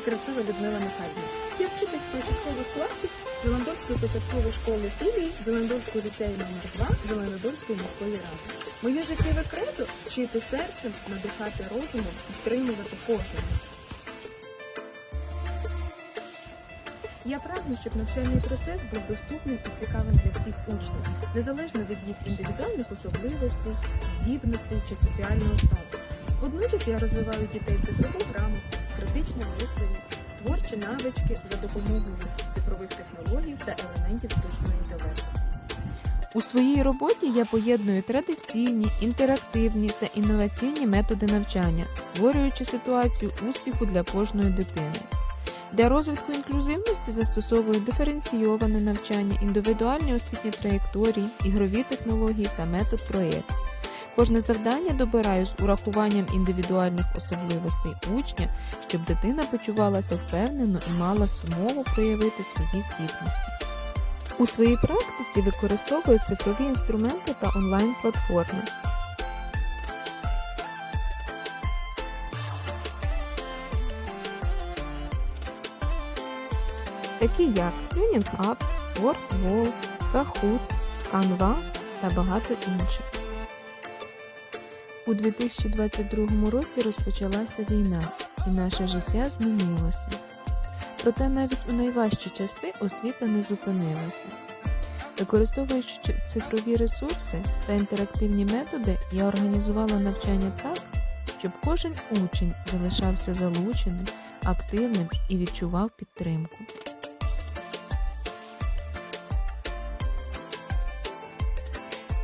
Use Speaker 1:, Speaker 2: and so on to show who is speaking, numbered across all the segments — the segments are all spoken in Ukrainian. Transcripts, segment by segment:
Speaker 1: Кравцова Людмила Михайлівна. Я вчитель початкових класів Зеландольської початкової школи філії Зеландольського ліцею номер 2 Зеленодольської міської ради. Моє життєве кредо вчити серцем, надихати розумом, підтримувати кожного. Я прагну, щоб навчальний процес був доступним і цікавим для всіх учнів, незалежно від їх індивідуальних особливостей, здібностей чи соціального статусу. Водночас я розвиваю дітей цифрову грамотність, критичне мислення, творчі навички за допомогою цифрових технологій та елементів штучного інтелекту.
Speaker 2: У своїй роботі я поєдную традиційні, інтерактивні та інноваційні методи навчання, створюючи ситуацію успіху для кожної дитини. Для розвитку інклюзивності застосовую диференційоване навчання, індивідуальні освітні траєкторії, ігрові технології та метод проєктів. Кожне завдання добираю з урахуванням індивідуальних особливостей учня, щоб дитина почувалася впевнено і мала змогу проявити свої здібності. У своїй практиці використовую цифрові інструменти та онлайн-платформи. Такі як Tuning Up, WordWall, Kahoot, Canva та багато інших. У 2022 році розпочалася війна, і наше життя змінилося. Проте навіть у найважчі часи освіта не зупинилася. Використовуючи цифрові ресурси та інтерактивні методи, я організувала навчання так, щоб кожен учень залишався залученим, активним і відчував підтримку.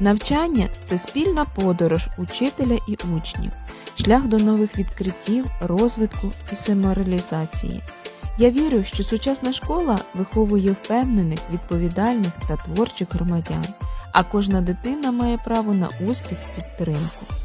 Speaker 2: Навчання це спільна подорож учителя і учнів, шлях до нових відкриттів, розвитку і самореалізації. Я вірю, що сучасна школа виховує впевнених, відповідальних та творчих громадян, а кожна дитина має право на успіх підтримку.